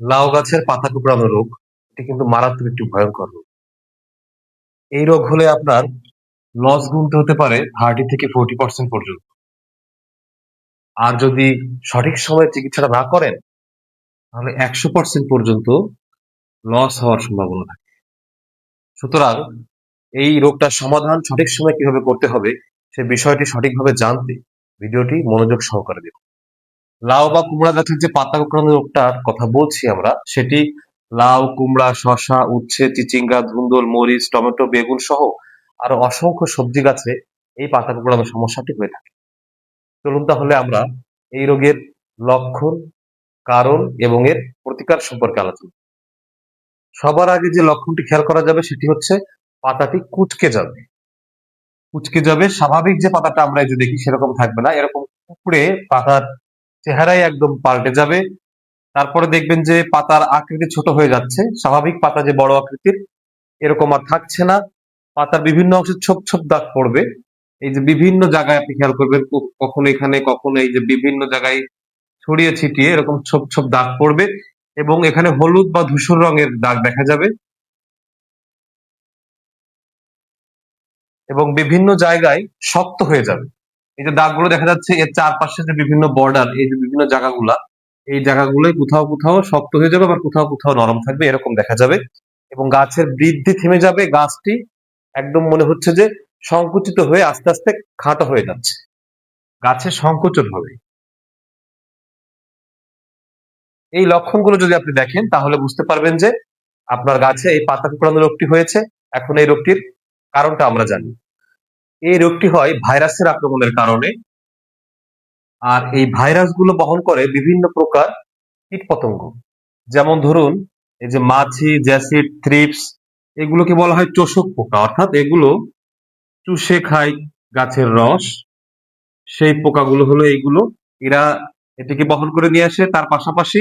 লাউ গাছের পাতা কুঁকড়ানো রোগ, এটি কিন্তু মারাত্মক একটি ভয়ঙ্কর রোগ। এই রোগ হলে আপনার লস গুনতে হতে পারে থার্টি থেকে ফোরটি পার্সেন্ট পর্যন্ত। আর যদি সঠিক সময়ে চিকিৎসাটা না করেন, তাহলে একশো পার্সেন্ট পর্যন্ত লস হওয়ার সম্ভাবনা থাকে। সুতরাং এই রোগটার সমাধান সঠিক সময় কীভাবে করতে হবে, সে বিষয়টি সঠিকভাবে জানতে ভিডিওটি মনোযোগ সহকারে দেখুন। লাউ বা কুমড়া গাছের যে পাতা কুকড়ানো রোগটার কথা বলছি আমরা, সেটি লাউ, কুমড়া শশা উচ্ছে, চিচিঙ্গা, ধুন্দল, মরিচ, টমেটো, বেগুন সহ আরও অসংখ্য সবজি গাছে এই পাতা কুকড়ানো সমস্যাটি হয়ে থাকে। চলুন তাহলে আমরা এই রোগের লক্ষণ, কারণ এবং এর প্রতিকার সম্পর্কে আলোচনা সবার আগে যে লক্ষণটি খেয়াল করা যাবে সেটি হচ্ছে পাতাটি কুচকে যাবে। কুচকে যাবে, স্বাভাবিক যে পাতাটা আমরা এই যে দেখি সেরকম থাকবে না। এরকম কুকুরে পাতার চেহারাই একদম পাল্টে যাবে। তারপরে দেখবেন যে পাতার আকৃতি ছোট হয়ে যাচ্ছে। স্বাভাবিক পাতা যে বড় আকৃতির, এরকম আর থাকছে না। পাতার বিভিন্ন অংশে ছোপ ছোপ দাগ পড়বে। এই যে বিভিন্ন জায়গায় আপনি খেয়াল করবেন কখনো এখানে, কখনো এই যে বিভিন্ন জায়গায় ছড়িয়ে ছিটিয়ে এরকম ছোপ ছোপ দাগ পড়বে এবং এখানে হলুদ বা ধূসর রঙের দাগ দেখা যাবে। এবং বিভিন্ন জায়গায় শক্ত হয়ে যাবে। এই যে দাগগুলো দেখা যাচ্ছে, এর চারপাশে যে বিভিন্ন বর্ডার এই যে বিভিন্ন জায়গাগুলা, এই জায়গাগুলোয় কোথাও কোথাও শক্ত হয়ে যাবে আবার কোথাও কোথাও নরম থাকবে, এরকম দেখা যাবে। এবং গাছের বৃদ্ধি থেমে যাবে, গাছটি একদম মনে হচ্ছে যে সংকুচিত হয়ে আস্তে আস্তে খাটো হয়ে যাচ্ছে। গাছের সংকোচন হবে। এই লক্ষণগুলো যদি আপনি দেখেন, তাহলে বুঝতে পারবেন যে আপনার গাছে এই পাতা কুকড়ানো রোগটি হয়েছে। এখন এই রোগটির কারণটা আমরা জানি। এই রোগটি হয় ভাইরাসের আক্রমণের কারণে। আর এই ভাইরাসগুলো বহন করে বিভিন্ন প্রকার কীটপতঙ্গ। যেমন ধরুন, এই যে মাছি, জ্যাসিড, থ্রিপস, এগুলোকে বলা হয় চোষক পোকা। অর্থাৎ এগুলো চুষে খায় গাছের রস। সেই পোকাগুলো হলো এইগুলো এরা এটিকে বহন করে নিয়ে আসে। তার পাশাপাশি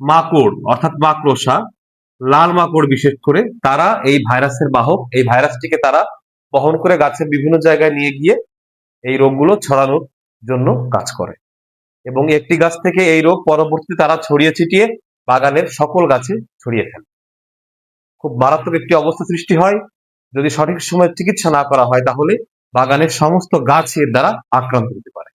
মাকড়, অর্থাৎ মাকড়সা, লাল মাকড় বিশেষ করে, তারা এই ভাইরাসের বাহক। এই ভাইরাসটিকে তারা বহন করে গাছের বিভিন্ন জায়গায় নিয়ে গিয়ে এই রোগগুলো ছড়ানোর জন্য কাজ করে। এবং একটি গাছ থেকে এই রোগ পরবর্তী তারা ছড়িয়ে ছিটিয়ে বাগানের সকল গাছে ছড়িয়ে ফেলে। খুব মারাত্মক একটি অবস্থা সৃষ্টি হয়। যদি সঠিক সময়ে চিকিৎসা না করা হয়, তাহলে বাগানের সমস্ত গাছ এর দ্বারা আক্রান্ত হতে পারে।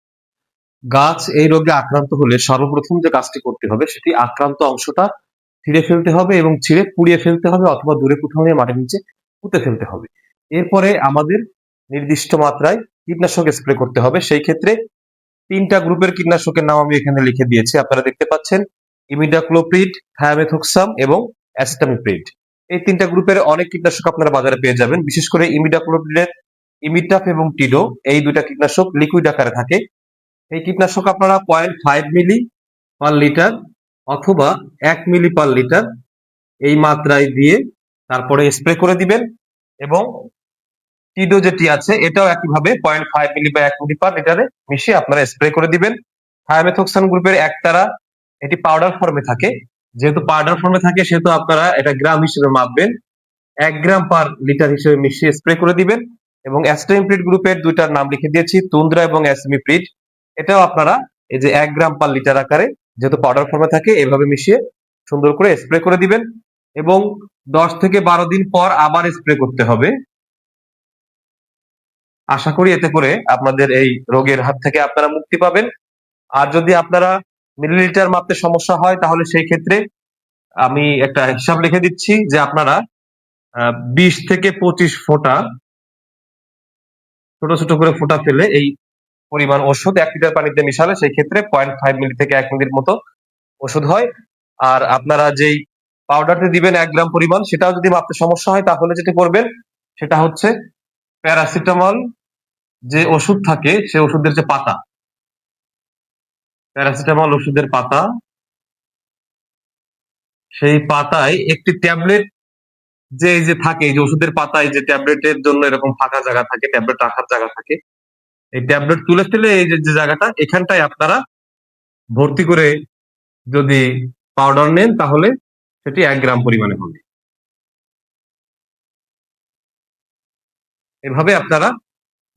গাছ এই রোগে আক্রান্ত হলে সর্বপ্রথম যে কাজটি করতে হবে, সেটি আক্রান্ত অংশটা ছিঁড়ে ফেলতে হবে এবং ছিঁড়ে পুড়িয়ে ফেলতে হবে অথবা দূরে কোথাও মাটির নিচে পুঁতে ফেলতে হবে। এরপরে আমাদের নির্দিষ্ট মাত্রায় কীটনাশক স্প্রে করতে হবে। সেই ক্ষেত্রে তিনটা গ্রুপের কীটনাশকের নাম আমি এখানে লিখে দিয়েছি। আপনারা দেখতে পাচ্ছেন ইমিডাক্লোপ্রিড থায়ামেথক্সাম এবং অ্যাসিটামিপ্রিড এই তিনটা গ্রুপের অনেক কীটনাশক আপনারা বাজারে পেয়ে যাবেন। বিশেষ করে ইমিডাক্লোপ্রিডের ইমিটাফ এবং টিডো এই দুইটা কীটনাশক লিকুইড আকারে থাকে। এই কীটনাশক আপনারা point five milli per litre অথবা এক মিলি পার লিটার এই মাত্রায় দিয়ে তারপরে স্প্রে করে দিবেন এবং টিডো যেটি আছে, এটাও একইভাবে পয়েন্ট ফাইভ মিলি বা এক মিলি পার লিটারে মিশিয়ে আপনারা স্প্রে করে দিবেন। থায়ামেথক্সান গ্রুপের একতারা এটি পাউডার ফর্মে থাকে। যেহেতু পাউডার ফর্মে থাকে, সেহেতু আপনারা এটা গ্রাম হিসেবে মাপবেন। এক গ্রাম পার লিটার হিসেবে মিশিয়ে স্প্রে করে দিবেন এবং অ্যাস্টাইমপ্রিড গ্রুপের দুইটার নাম লিখে দিয়েছি তুন্দ্রা এবং অ্যাসমিপ্রিড এটাও আপনারা এই যে এক গ্রাম পার লিটার আকারে যেহেতু পাউডার ফর্মে থাকে, এভাবে মিশিয়ে সুন্দর করে স্প্রে করে দিবেন এবং দশ থেকে বারো দিন পর আবার স্প্রে করতে হবে। আশা করি এতে করে আপনাদের এই রোগের হাত থেকে আপনারা মুক্তি পাবেন। আর যদি আপনারা মিলিলিটার মাপতে সমস্যা হয়, তাহলে সেই ক্ষেত্রে আমি একটা হিসাব লিখে দিচ্ছি যে আপনারা বিশ থেকে পঁচিশ ফোঁটা ছোট ছোট করে ফোঁটা ফেলে এই পরিমাণ ওষুধ এক লিটার পানিতে মিশালে সেই ক্ষেত্রে পয়েন্ট ফাইভ মিলি থেকে এক মিলির মতো ওষুধ হয়। আর আপনারা যেই পাউডারটি দিবেন এক গ্রাম পরিমাণ, সেটাও যদি মাপতে সমস্যা হয়, তাহলে যেটা করবেন, সেটা হচ্ছে প্যারাসিটামল যে ওষুধ থাকে, সে ওষুধের যে পাতা। প্যারাসিটামল ওষুধের পাতা, সেই পাতায় একটি ট্যাবলেট যে এই যে থাকে যে ওষুধের পাতায় যে ট্যাবলেটের জন্য এরকম ফাঁকা জায়গা থাকে, ট্যাবলেট রাখার জায়গা থাকে, এই ট্যাবলেট তুলে ফেলে এই যে জায়গাটা, এখানটায় আপনারা ভর্তি করে যদি পাউডার নেন, তাহলে সেটি এক গ্রাম পরিমাণে হবে। এভাবে আপনারা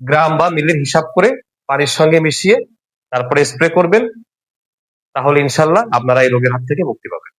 গ্রাম বা মিলের হিসাব করে পানির সঙ্গে মিশিয়ে তারপরে স্প্রে করবেন, তাহলে ইনশাল্লাহ আপনারা এই রোগের হাত থেকে মুক্তি পাবেন।